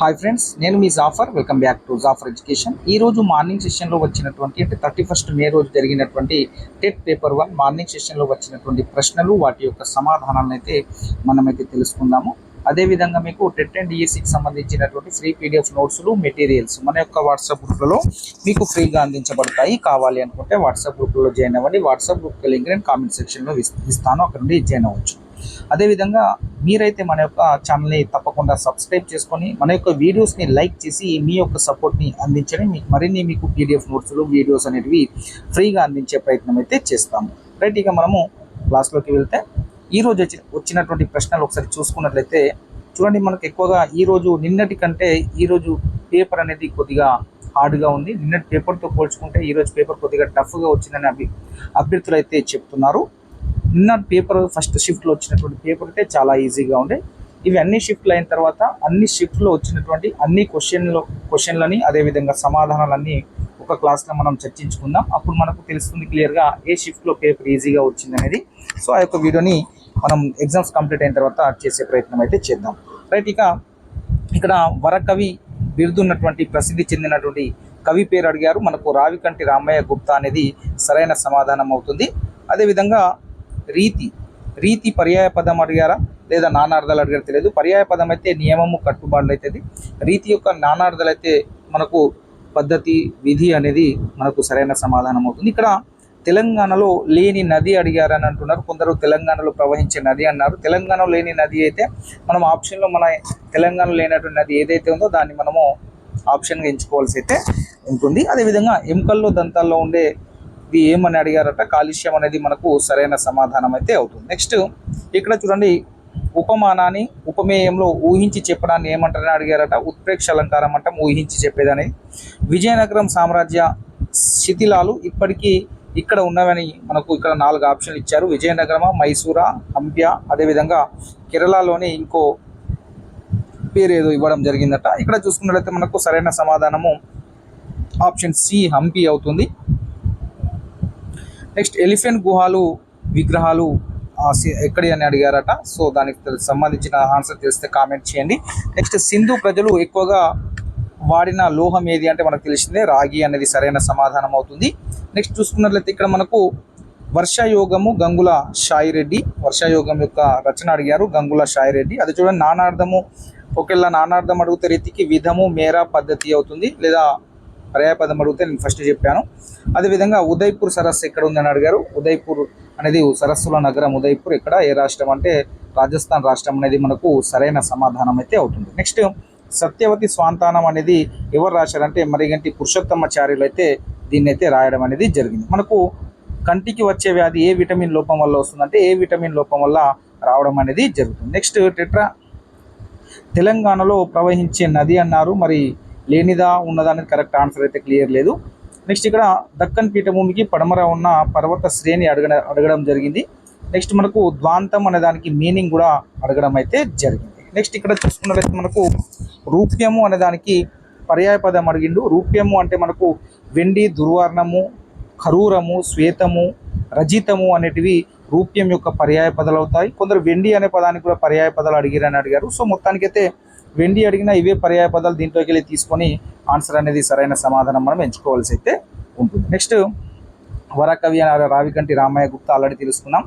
Hi friends నేను మీ Jafar welcome back to Jafar education ఈ రోజు మార్నింగ్ సెషన్లో వచ్చినటువంటి అంటే థర్టీ ఫస్ట్ మే రోజు జరిగినటువంటి టెట్ పేపర్ వన్ మార్నింగ్ సెషన్లో వచ్చినటువంటి ప్రశ్నలు వాటి యొక్క సమాధానాలను అయితే మనమైతే తెలుసుకుందాము. అదేవిధంగా మీకు టెట్ అండ్ ఈఎస్సికి సంబంధించినటువంటి ఫ్రీ పీడిఎఫ్ నోట్స్లు మెటీరియల్స్ మన యొక్క వాట్సాప్ గ్రూప్లలో మీకు ఫ్రీగా అందించబడతాయి. కావాలి అనుకుంటే వాట్సాప్ గ్రూప్లో జాయిన్ అవ్వండి. వాట్సాప్ గ్రూప్ లింక్ నేను కామెంట్ సెక్షన్లో ఇస్తాను. అక్కడ నుండి జాయిన్ అవ్వచ్చు. అదేవిధంగా మీరైతే మన యొక్క ఛానల్ని తప్పకుండా సబ్స్క్రైబ్ చేసుకొని మన యొక్క వీడియోస్ని లైక్ చేసి మీ యొక్క సపోర్ట్ని అందించడం మీకు మరిన్ని మీకు పీడిఎఫ్ నోట్స్లు వీడియోస్ అనేటివి ఫ్రీగా అందించే ప్రయత్నం అయితే చేస్తాము. రైట్ ఇక మనము క్లాస్లోకి వెళ్తే ఈరోజు వచ్చిన వచ్చి వచ్చినటువంటి ప్రశ్నలు ఒకసారి చూసుకున్నట్లయితే చూడండి మనకు ఎక్కువగా ఈరోజు నిన్నటి కంటే ఈరోజు పేపర్ అనేది కొద్దిగా హార్డ్గా ఉంది. నిన్నటి పేపర్తో పోల్చుకుంటే ఈరోజు పేపర్ కొద్దిగా టఫ్గా వచ్చిందని అభి అభ్యర్థులు అయితే చెప్తున్నారు. నిన్న పేపర్ ఫస్ట్ షిఫ్ట్లో వచ్చినటువంటి పేపర్ అయితే చాలా ఈజీగా ఉండే. ఇవి అన్ని షిఫ్ట్లు అయిన తర్వాత అన్ని షిఫ్ట్లో వచ్చినటువంటి అన్ని క్వశ్చన్లు క్వశ్చన్లని అదేవిధంగా సమాధానాలన్నీ ఒక క్లాస్లో మనం చర్చించుకుందాం. అప్పుడు మనకు తెలుస్తుంది క్లియర్గా ఏ షిఫ్ట్లో పేపర్ ఈజీగా వచ్చింది అనేది. సో ఆ యొక్క వీడియోని మనం ఎగ్జామ్స్ కంప్లీట్ అయిన తర్వాత చేసే ప్రయత్నం అయితే చేద్దాం. రైట్ ఇక ఇక్కడ వరకవి బిరుదున్నటువంటి ప్రసిద్ధి చెందినటువంటి కవి పేరు అడిగారు. మనకు రావికంటి రామయ్య గుప్తా అనేది సరైన సమాధానం అవుతుంది. అదేవిధంగా రీతి రీతి పర్యాయ పదం అడిగారా? లేదా నానార్థాలు అడిగారు తెలియదు. పర్యాయ పదం అయితే నియమము కట్టుబాట్లు అవుతుంది రీతి యొక్క నానార్థాలు అయితే మనకు పద్ధతి విధి అనేది మనకు సరైన సమాధానం అవుతుంది. ఇక్కడ తెలంగాణలో లేని నది అడిగారని అంటున్నారు. కొందరు తెలంగాణలో ప్రవహించే నది అన్నారు. తెలంగాణలో లేని నది అయితే మనం ఆప్షన్లో మన తెలంగాణలో లేనటువంటి నది ఏదైతే ఉందో దాన్ని మనము ఆప్షన్గా ఎంచుకోవాల్సి అయితే ఉంటుంది. అదేవిధంగా ఎముకల్లో దంతాల్లో ఉండే ఇది ఏమని అడిగారట? కాలుష్యం అనేది మనకు సరైన సమాధానం అయితే అవుతుంది. నెక్స్ట్ ఇక్కడ చూడండి ఉపమానాన్ని ఉపమేయంలో ఊహించి చెప్పడాన్ని ఏమంటారని అడిగారట? ఉత్ప్రేక్ష అలంకారం అంటాం ఊహించి చెప్పేదని. విజయనగరం సామ్రాజ్య శిథిలాలు ఇప్పటికీ ఇక్కడ ఉన్నవని మనకు ఇక్కడ నాలుగు ఆప్షన్లు ఇచ్చారు. విజయనగరమ మైసూరా హంప్య అదేవిధంగా కేరళలోని ఇంకో పేరు ఏదో ఇవ్వడం జరిగిందట. ఇక్కడ చూసుకున్నట్లయితే మనకు సరైన సమాధానము ఆప్షన్ సి హంపి అవుతుంది. నెక్స్ట్ ఎలిఫెంట్ గుహాలు విగ్రహాలు ఆ, సి- ఎక్కడి అని అడిగారట. సో దానికి సంబంధించిన ఆన్సర్ తెలిస్తే కామెంట్ చేయండి. నెక్స్ట్ సింధు ప్రజలు ఎక్కువగా వాడిన లోహం ఏది అంటే మనకు తెలిసిందే రాగి అనేది సరైన సమాధానం అవుతుంది. నెక్స్ట్ చూసుకున్నట్లయితే ఇక్కడ మనకు వర్షయోగము గంగుల షాయిరెడ్డి వర్షయోగం యొక్క రచన అడిగారు గంగుల షాయిరెడ్డి అది చూడండి నానార్థము ఒకవేళ నానార్థం అడిగితే రీతికి విధము మేర పద్ధతి అవుతుంది. లేదా పర్యాయపదం అడిగితే నేను ఫస్ట్ చెప్పాను. అదేవిధంగా ఉదయ్పూర్ సరస్సు ఎక్కడ ఉందని అడిగారు. ఉదయ్పూర్ అనేది సరస్సుల నగరం ఉదయ్పూర్ ఇక్కడ. ఏ రాష్ట్రం అంటే రాజస్థాన్ రాష్ట్రం అనేది మనకు సరైన సమాధానం అయితే అవుతుంది. నెక్స్ట్ సత్యవతి స్వాంతానం అనేది ఎవరు రాశారంటే మరిగంటి పురుషోత్తమాచార్యులు అయితే దీన్ని అయితే రాయడం అనేది జరిగింది. మనకు కంటికి వచ్చే వ్యాధి ఏ విటమిన్ లోపం వల్ల వస్తుందంటే ఏ విటమిన్ లోపం వల్ల రావడం అనేది జరుగుతుంది. నెక్స్ట్ టెట్రా. తెలంగాణలో ప్రవహించే నది అన్నారు. మరి లేనిదా ఉన్నదా అనేది కరెక్ట్ ఆన్సర్ అయితే క్లియర్ లేదు. నెక్స్ట్ ఇక్కడ దక్కన్ పీఠభూమికి పడమర ఉన్న పర్వత శ్రేణి అడగ అడగడం జరిగింది. నెక్స్ట్ మనకు ద్వాంతం అనే దానికి మీనింగ్ కూడా అడగడం అయితే జరిగింది. నెక్స్ట్ ఇక్కడ చూసుకున్నట్లయితే మనకు రూప్యము అనే దానికి పర్యాయ పదం అడిగిండు. రూప్యము అంటే మనకు వెండి దుర్వర్ణము కరూరము శ్వేతము రజితము అనేటివి రూప్యం యొక్క పర్యాయ పదాలు అవుతాయి. కొందరు వెండి అనే పదానికి కూడా పర్యాయ పదాలు అడిగిరని అడిగారు. సో మొత్తానికైతే వెండి అడిగినా ఇవే పర్యాయ పదాలు దీంట్లోకి వెళ్ళి తీసుకొని ఆన్సర్ అనేది సరైన సమాధానం మనం ఎంచుకోవాల్సి అయితే ఉంటుంది. నెక్స్ట్ వరకవి రావికంటి రామయ్య గుప్తా ఆల్రెడీ తెలుసుకున్నాం.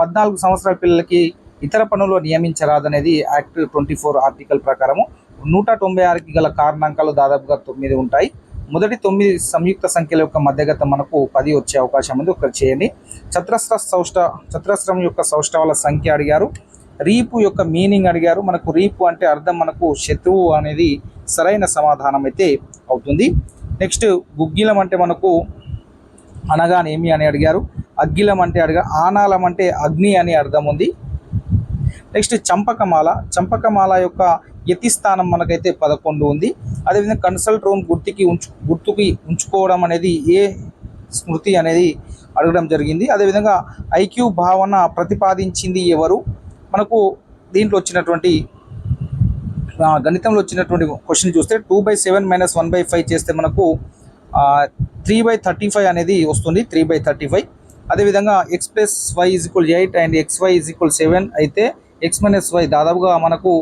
పద్నాలుగు సంవత్సరాల పిల్లలకి ఇతర పనులు నియమించరాదనేది యాక్ట్ ట్వంటీ ఫోర్ ఆర్టికల్ ప్రకారము. నూట తొంభై ఆరుకి గల కారణాంకాలు దాదాపుగా తొమ్మిది ఉంటాయి. మొదటి తొమ్మిది సంయుక్త సంఖ్యల యొక్క మధ్యగత మనకు పది వచ్చే అవకాశం ఉంది. ఒకరు చేయండి. చతురస్ర సౌష్ట చతురస్రం యొక్క సౌష్టవాల సంఖ్య అడిగారు. రీపు యొక్క మీనింగ్ అడిగారు. మనకు రీపు అంటే అర్థం మనకు శత్రువు అనేది సరైన సమాధానం అయితే అవుతుంది. నెక్స్ట్ గుగ్గిలం అంటే మనకు అనగానేమి అని అడిగారు. అగ్గిలం అంటే అడిగా ఆనాలం అంటే అగ్ని అని అర్థం ఉంది. నెక్స్ట్ చంపకమాల చంపకమాల యొక్క యతిస్థానం మనకైతే పదకొండు ఉంది. అదేవిధంగా కన్సల్ట్ రూమ్ గుర్తుకి ఉంచు గుర్తుకి ఉంచుకోవడం అనేది ఏ స్మృతి అనేది అడగడం జరిగింది. అదేవిధంగా ఐక్యూ భావన ప్రతిపాదించింది ఎవరు? మనకు దీంట్లో వచ్చినటువంటి గణితంలో వచ్చినటువంటి క్వశ్చన్ చూస్తే two by seven minus one by five చేస్తే మనకు త్రీ బై థర్టీ ఫైవ్ అనేది వస్తుంది త్రీ బై థర్టీ ఫైవ్ అదేవిధంగా x plus y is equal eight and x y is equal seven అయితే ఎక్స్ మైనస్ వై దాదాపుగా మనకు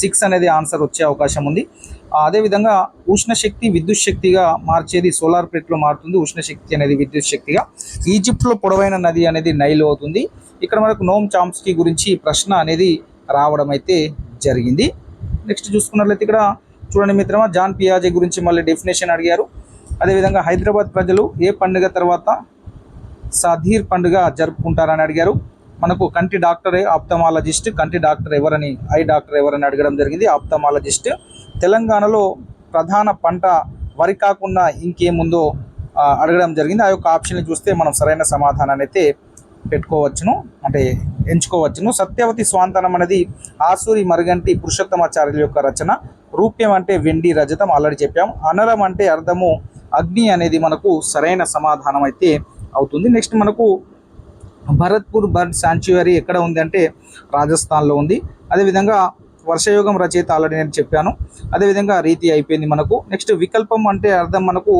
six అనేది answer వచ్చే అవకాశం ఉంది. అదేవిధంగా ఉష్ణశక్తి విద్యుత్ శక్తిగా మార్చేది సోలార్ ప్లేట్లో మారుతుంది ఉష్ణశక్తి అనేది విద్యుత్ శక్తిగా. ఈజిప్ట్లో పొడవైన నది అనేది నైల్ అవుతుంది. ఇక్కడ మనకు నోమ్ చాంస్కీ గురించి ప్రశ్న అనేది రావడం అయితే జరిగింది. నెక్స్ట్ చూసుకున్నట్లయితే ఇక్కడ చూడండి మిత్రమా జాన్ పియాజే గురించి మళ్ళీ డెఫినేషన్ అడిగారు. అదేవిధంగా హైదరాబాద్ ప్రజలు ఏ పండుగ తర్వాత సధీర్ పండుగ జరుపుకుంటారని అడిగారు. మనకు కంటి డాక్టర్ ఆప్తమాలజిస్ట్ కంటి డాక్టర్ ఎవరని ఐ డాక్టర్ ఎవరని అడగడం జరిగింది. ఆప్తమాలజిస్ట్ తెలంగాణలో ప్రధాన పంట వరి కాకుండా ఇంకేముందో అడగడం జరిగింది. ఆ యొక్క ఆప్షన్ చూస్తే మనం సరైన సమాధానాన్ని అయితే పెట్టుకోవచ్చును అంటే ఎంచుకోవచ్చును. సత్యవతి స్వాంతనం అనేది ఆసూరి మరుగంటి పురుషోత్తమాచార్యుల యొక్క రచన. రూప్యం అంటే వెండి రజతం ఆల్రెడీ చెప్పాం. అనరం అంటే అర్థము అగ్ని అనేది మనకు సరైన సమాధానం అయితే అవుతుంది. నెక్స్ట్ మనకు భరత్పూర్ బర్డ్ శాంచువరీ ఎక్కడ ఉంది అంటే రాజస్థాన్లో ఉంది. అదేవిధంగా వర్షయోగం రచయిత ఆల్రెడీ నేను చెప్పాను. అదేవిధంగా రీతి అయిపోయింది మనకు. నెక్స్ట్ వికల్పం అంటే అర్థం మనకు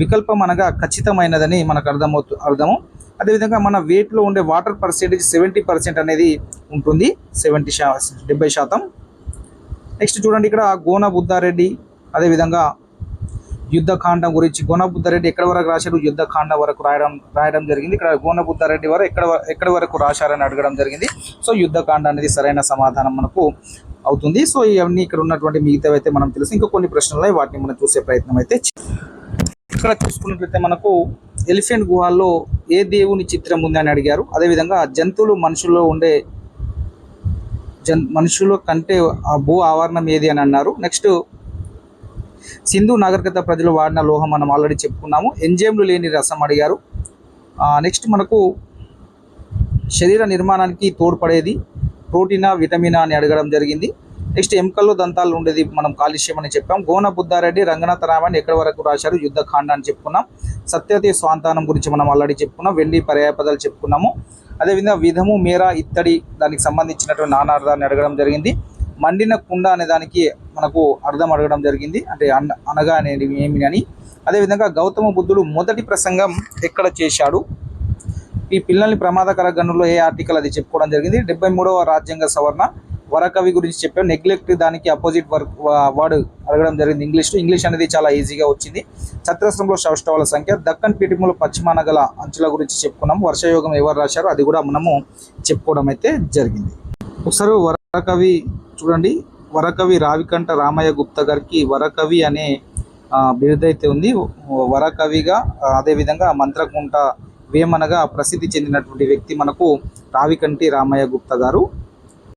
వికల్పం అనగా ఖచ్చితమైనదని మనకు అర్థమవుతు అర్థము. అదేవిధంగా మన వెయిట్లో ఉండే వాటర్ పర్సెంటేజ్ సెవెంటీ పర్సెంట్ అనేది ఉంటుంది. సెవెంటీ శా డెబ్బై శాతం. నెక్స్ట్ చూడండి ఇక్కడ గోన బుద్ధారెడ్డి అదేవిధంగా యుద్ధకాండం గురించి గోనబుద్ధారెడ్డి ఎక్కడ వరకు రాశారు? యుద్ధకాండం వరకు రాయడం రాయడం జరిగింది. ఇక్కడ గోనబుద్ధారెడ్డి వారు ఎక్కడ ఎక్కడ వరకు రాశారని అడగడం జరిగింది. సో యుద్ధకాండ అనేది సరైన సమాధానం మనకు అవుతుంది. సో ఇవన్నీ ఇక్కడ ఉన్నటువంటి మిగతావి అయితే మనం తెలుసు. ఇంకా కొన్ని ప్రశ్నలు ఉన్నాయి వాటిని మనం చూసే ప్రయత్నం అయితే ఇక్కడ చూసుకున్నట్లయితే మనకు ఎలిఫెంట్ గుహాల్లో ఏ దేవుని చిత్రం ఉంది అని అడిగారు. అదేవిధంగా జంతువులు మనుషుల్లో ఉండే జన్ మనుషుల కంటే ఆ భూ ఆవరణం ఏది అని అన్నారు. నెక్స్ట్ సింధు నాగరికత ప్రజలు వాడిన లోహం మనం ఆల్రెడీ చెప్పుకున్నాము. ఎంజైమ్లు లేని రసం అడిగారు. నెక్స్ట్ మనకు శరీర నిర్మాణానికి తోడ్పడేది ప్రోటీనా విటమినా అని అడగడం జరిగింది. నెక్స్ట్ ఎముకల్లో దంతాలు ఉండేది మనం కాలుష్యం అని చెప్పాం. గోన బుద్ధారెడ్డి రంగనాథ రామన్ ఎక్కడి వరకు రాశారు? యుద్ధకాండ అని చెప్పుకున్నాం. సత్యవతి స్వాంతానం గురించి మనం ఆల్రెడీ చెప్పుకున్నాం. వెండి పర్యాయపదాలు చెప్పుకున్నాము. అదేవిధంగా విధము మేర ఇత్తడి దానికి సంబంధించినటువంటి నానార్థాన్ని అడగడం జరిగింది. మండిన కుండ అనే దానికి మనకు అర్థం అడగడం జరిగింది. అంటే అన్న అనగా అనేది ఏమి అని. అదేవిధంగా గౌతమ బుద్ధుడు మొదటి ప్రసంగం ఎక్కడ చేశాడు? ఈ పిల్లల్ని ప్రమాదకర గనుల్లో ఏ ఆర్టికల్ అది చెప్పుకోవడం జరిగింది. డెబ్బై మూడవ రాజ్యాంగ సవరణ వరకవి గురించి చెప్పాం. నెగ్లెక్ట్ దానికి అపోజిట్ వర్క్ వర్డ్ అడగడం జరిగింది. ఇంగ్లీష్ ఇంగ్లీష్ అనేది చాలా ఈజీగా వచ్చింది. చత్రస్రంలో సౌష్ఠవాల సంఖ్య దక్కన్ పీఠములు పశ్చిమాన గల అంచుల గురించి చెప్పుకున్నాం. వర్షయోగం ఎవరు రాశారో అది కూడా మనము చెప్పుకోవడం అయితే జరిగింది. ఒకసారి వరకవి చూడండి. వరకవి రావికంట రామయ్య గుప్తా గారికి వరకవి అనే బిరుదైతే ఉంది. వరకవిగా అదేవిధంగా మంత్రకుంట వేమనగా ప్రసిద్ధి చెందినటువంటి వ్యక్తి మనకు రావికంటి రామయ్య గుప్తా గారు.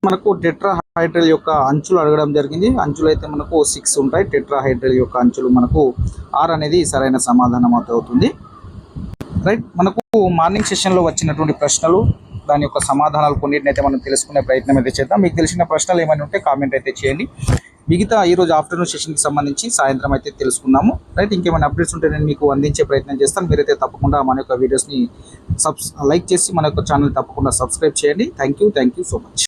మనకు టెట్రాహైడ్రల్ యొక్క అంచులు అడగడం జరిగింది. అంచులు అయితే మనకు సిక్స్ ఉంటాయి. టెట్రాహైడ్రల్ యొక్క అంచులు మనకు ఆర్ అనేది సరైన సమాధానం అవుతుంది. రైట్ మనకు మార్నింగ్ సెషన్లో వచ్చినటువంటి ప్రశ్నలు దాని యొక్క సమాధానాలు కొన్నిటిని అయితే మనం తెలుసుకునే ప్రయత్నం అయితే చేద్దాం. మీకు తెలిసిన ప్రశ్నలు ఏమైనా ఉంటే కామెంట్ అయితే చేయండి. మిగతా ఈరోజు ఆఫ్టర్నూన్ సెషన్కి సంబంధించి సాయంత్రం అయితే తెలుసుకుందాము. రైట్ ఇంకేమైనా అప్డేట్స్ ఉంటే నేను మీకు అందించే ప్రయత్నం చేస్తాను. మీరైతే తప్పకుండా మన యొక్క వీడియోస్ని సబ్స్ లైక్ చేసి మన యొక్క ఛానల్ తప్పకుండా సబ్స్క్రైబ్ చేయండి. Thank you thank you so much